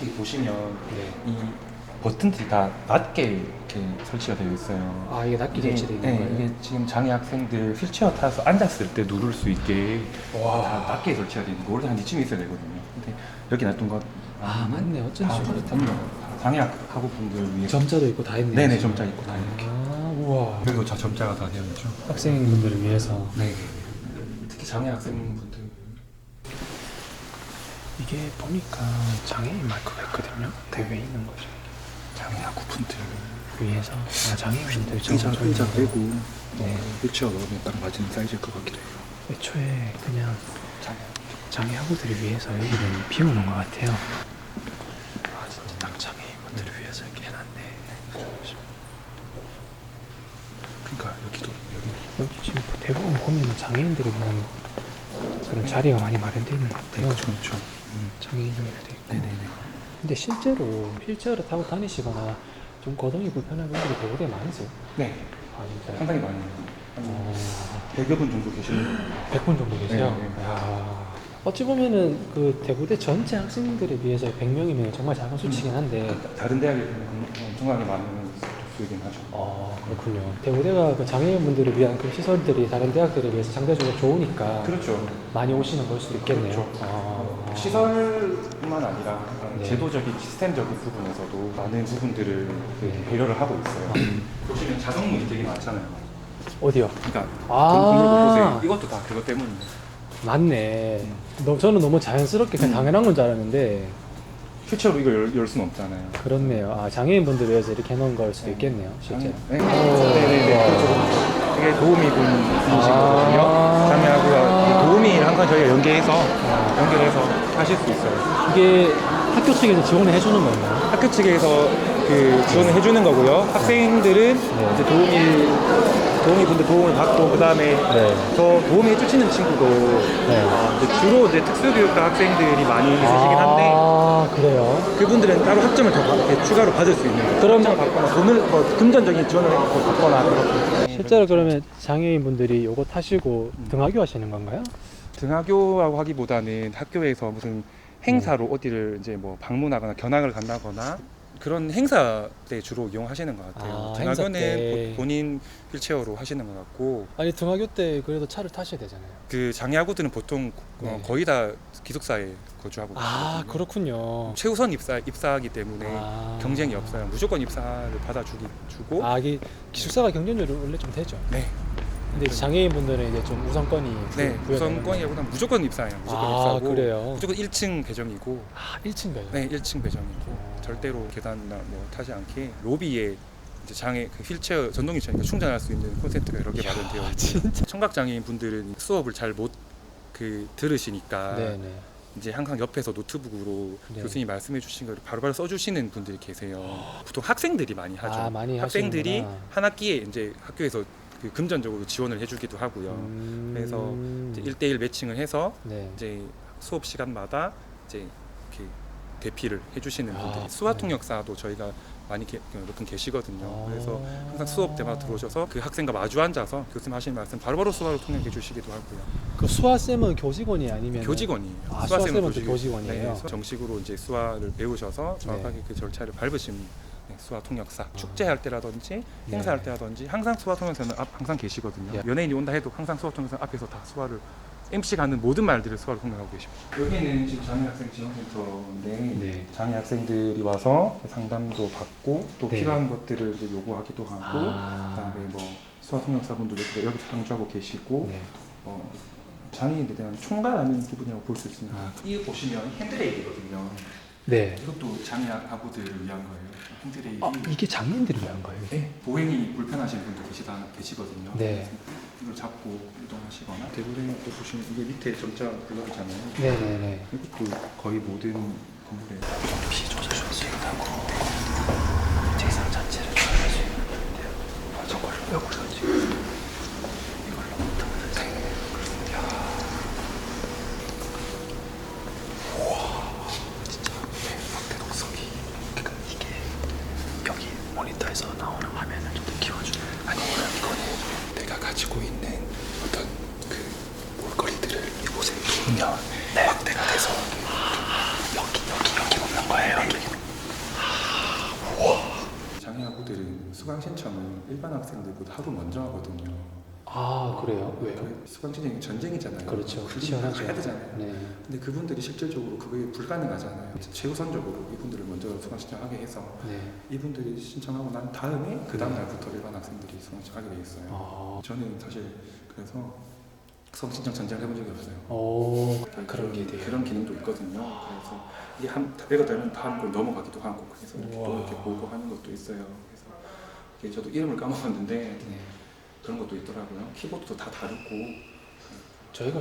여기 보시면 네. 이 버튼들이 다 낮게 이렇게 설치가 되어 있어요. 아 이게 낮게 설치되어 있는 네, 거예요? 이게 지금 장애 학생들 휠체어 타서 앉았을 때 누를 수 있게 와. 다 낮게 설치가 되어 있는 거 원래 한 이쯤 있어야 되거든요. 근데 여기 놔둔 것 아 맞네 어쩐지 그렇군요. 장애 학우 분들 위해 점자도 있고 다 있네요 네네 지금. 점자 있고 다 이렇게 아 우와 그리고 저 점자가 다 되어 있죠. 학생분들을 위해서 네. 특히 장애 학생분들 이게 보니까 장애인 마이크가 있거든요. 대회에 있는 거죠. 장애 학우분들 위해서. 아 장애인분들 의자 저거 의자. 빼고 네. 휠체어 넣으면 딱 맞는 사이즈일 것 같기도 해요. 애초에 그냥 장애. 장애 학우들을 위해서 여기는 비워놓은 것 같아요. 아 진짜 딱 장애인분들을 위해서 이렇게 해놨네. 그러니까 여기도 여기. 여기 지금 대부분 보면 장애인들을 위한 그런 자리가 많이 마련되어 있는 것 같아요 그렇죠. 장애인들도 있고 네네네. 근데 실제로 휠체어를 타고 다니시거나 좀 거동이 불편한 분들이 대구에 많으세요? 네. 아 진짜요? 상당히 많이 어, 100여 분 정도 계시는 것 같아요. 100분 정도 계세요? 네, 네. 야. 어찌 보면은 그 대구대 전체 학생들에 비해서 100명이면 정말 작은 수치긴 한데 다른 대학에 비하면 엄청나게 많은 수이긴 하죠. 어 그렇군요 대구대가 그 장애인분들을 위한 그 시설들이 다른 대학들에 비해서 상대적으로 좋으니까 그렇죠. 많이 오시는 걸 수도 있겠네요 그렇죠. 아. 시설뿐만 아니라 네. 제도적인 시스템적인 부분에서도 많은 부분들을 그 네. 배려를 하고 있어요. 보시면 자성물이 되게 많잖아요. 어디요? 그러니까 아. 보세요. 이것도 다 그것 때문이에요. 맞네 너, 저는 너무 자연스럽게 그냥 당연한 건 줄 알았는데 휠체어로 이거 열, 열 수는 없잖아요. 그렇네요. 아 장애인분들 위해서 이렇게 해놓은 걸 수도 있겠네요. 실제. 네. 네 네 네. 그렇죠. 이게 도우미 분이시거든요. 아. 장애하고요. 도우미 항상 저희가 연계해서 연결해서 하실 수 있어요. 이게 학교 측에서 지원을 해주는 건가요? 학교 측에서 그 지원을 해주는 거고요. 학생들은 네. 이제 도우미 도우미 분들 도움을 받고 그 다음에 네. 더 도우미 해주시는 친구도 네. 어, 이제 주로 이제 특수교육과 학생들이 많이 있으시긴 한데 아 그래요? 그분들은 따로 학점을 더 받- 이렇게 추가로 받을 수 있는. 그럼- 학점을 받거나 돈을 뭐 금전적인 지원을 더 받거나 그렇게 실제로 그러면 장애인 분들이 요거 타시고 등하교 하시는 건가요? 등하교라고 하기보다는 학교에서 무슨 행사로 네. 어디를 이제 뭐 방문하거나 견학을 간다거나 그런 행사 때 주로 이용하시는 것 같아요. 아, 행사 등하교는. 보- 본인 휠체어로 하시는 것 같고 아니 등하교 때 그래도 차를 타셔야 되잖아요. 그 장애아구들은 보통 네. 어, 거의 다 기숙사에 거주하고 아 계시거든요. 그렇군요. 최우선 입사 입사하기 때문에 아. 경쟁이 없어요. 무조건 입사를 받아주기 주고 아 이게 기숙사가 경쟁률이 원래 좀 되죠. 네, 근데 장애인분들은 이제 좀 우선권이 네 부여되는 우선권이보다 무조건 입사예요. 무조건 아 입사고 그래요? 무조건 1층 배정이고 아 1층 가요? 네, 1층 배정이고 어. 절대로 계단이나 뭐 타지 않게 로비에 이제 장애 그 휠체어 전동 휠체어니까 충전할 수 있는 콘센트가 여러 개 마련되어 있고. 청각 장애인 분들은 수업을 잘 못 그 들으시니까 네 네. 이제 항상 옆에서 노트북으로 네. 교수님이 말씀해 주신 걸 바로바로 써주시는 분들이 계세요. 보통 학생들이 많이 하죠. 아, 많이 학생들이 하시는구나. 한 학기에 이제 학교에서 그 금전적으로 지원을 해주기도 하고요. 음. 그래서 이제 1대1 매칭을 해서 네. 이제 수업 시간마다 이제 이렇게 대피를 해주시는 아, 분들이 수화 네. 통역사도 저희가 많이 게, 몇분 계시거든요. 아. 그래서 항상 수업 때마다 들어오셔서 그 학생과 마주 앉아서 교수님 하시는 말씀 바로바로 수화로 통역해 주시기도 하고요. 그 수아 쌤은 교직원이 아니면 교직원이에요. 아, 수화 쌤은 또 교직- 교직원이에요? 네, 정식으로 이제 수화를 배우셔서 정확하게 그 절차를 밟으신 네, 수화 통역사. 축제할 때라든지 네. 행사할 때라든지 항상 수화 통역사는 앞 항상 계시거든요. 예. 연예인이 온다 해도 항상 수화 통역사 앞에서 다 수화를 MC가 하는 모든 말들을 수화로 통역하고 계십니다. 여기는 지금 장애 학생 지원센터인데 네. 장애 학생들이 와서 상담도 받고 또 네. 필요한 것들을 이제 요구하기도 하고 아. 그다음에 뭐 수화 통역사분들도 여기 상주하고 계시고 네. 어, 장애인에 대한 총괄하는 부분이라고 볼 수 있습니다. 아. 이 보시면 핸드레일이거든요. 네. 이것도 장애 아부들을 위한 거예요. 핸드레일이 아, 이게 장애인들을 위한 거예요? 네, 보행이 불편하신 분들 계시다 계시거든요. 네. 이걸 잡고 이동하시거나 대부분 또 보시면 이게 밑에 점자 블럭이잖아요. 네네네. 이것도 거의 모든 건물에 비 조절할 수 있다고 재산 자체를 조절할 수 있는데요. 아, 저걸 이걸로 지금 이걸로 못하면 네. 야. 와, 진짜 확대 독성이 그러니까 이게 여기 모니터에서 나오는 화면을 좀 더 키워주는 아니면 이거는 내 가 가지고 있는 어떤 그 볼거리들을 이곳에 두면 확대가 돼서 여기 여기 여기 보면 거예요 여기. 장애아부들은 수강 신청을 일반 학생들보다 하루 먼저 하거든요. 아 그래요? 왜요? 그 수강 신청이 전쟁이잖아요. 그렇죠. 치열하죠. 해야 되잖아요. 네. 근데 그분들이 실질적으로 그게 불가능하잖아요. 최우선적으로 이분들을 먼저 수강 신청하게 해서 네. 이분들이 신청하고 난 다음에 그 다음 날부터 일반 학생들이 수강 신청하게 돼 있어요. 아, 저는 사실 그래서 수강 신청 전쟁을 해본 적이 없어요. 오 그런 게 돼요. 그런 기능도 있거든요. 그래서 이게 한 답배가 되면 다음 걸 넘어가기도 하고 그래서 이렇게. 또 이렇게 보고 하는 것도 있어요. 그래서 저도 이름을 까먹었는데 네. 그런 것도 있더라고요. 키보드도 다 다르고 저희가